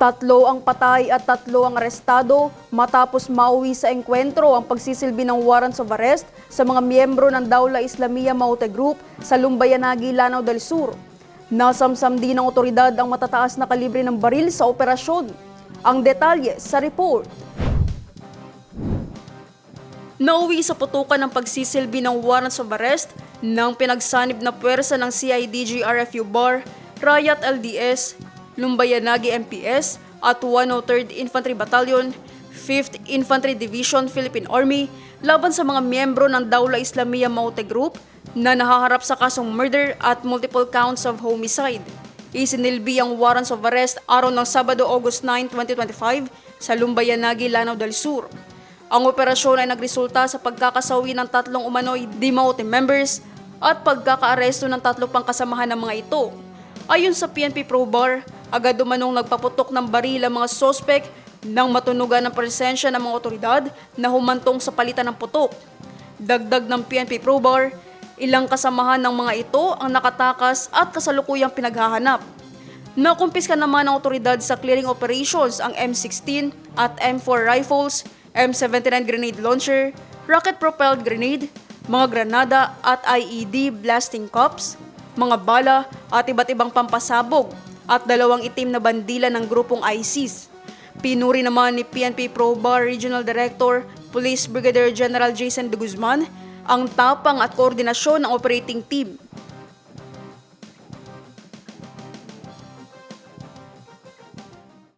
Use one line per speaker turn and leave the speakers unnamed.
Tatlo ang patay at tatlo ang arestado matapos mauwi sa engkwentro ang pagsisilbi ng warrants of arrest sa mga miyembro ng Daula Islamia Maute Group sa Lumbayanagi, Lanao del Sur. Nasamsam din ng otoridad ang matataas na kalibre ng baril sa operasyon. Ang detalye sa report. Nauwi sa putukan ng pagsisilbi ng warrants of arrest ng pinagsanib na puwersa ng CIDG RFU Bar, Rayat LDS, Lumbayanagi MPS at 103rd Infantry Battalion, 5th Infantry Division Philippine Army laban sa mga miyembro ng Daula Islamia Maute Group na nahaharap sa kasong murder at multiple counts of homicide. Isinilbi ang warrants of arrest araw ng Sabado, August 9, 2025 sa Lumbayanagi, Lanao del Sur. Ang operasyon ay nagresulta sa pagkakasawi ng tatlong umano'y Dimaute members at pagkakaaresto ng tatlo pang kasamahan ng mga ito. Ayon sa PNP Pro Bar, agad umanong nagpaputok ng baril ang mga sospek nang matunugan ng presensya ng mga otoridad na humantong sa palitan ng putok. Dagdag ng PNP Pro Bar, ilang kasamahan ng mga ito ang nakatakas at kasalukuyang pinaghahanap. Nakumpiska naman ng otoridad sa clearing operations ang M16 at M4 rifles, M79 grenade launcher, rocket-propelled grenade, mga granada at IED blasting cups, mga bala at iba't ibang pampasabog at dalawang itim na bandila ng grupong ISIS. Pinuri naman ni PNP Pro Bar Regional Director, Police Brigadier General Jason de Guzman, ang tapang at koordinasyon ng operating team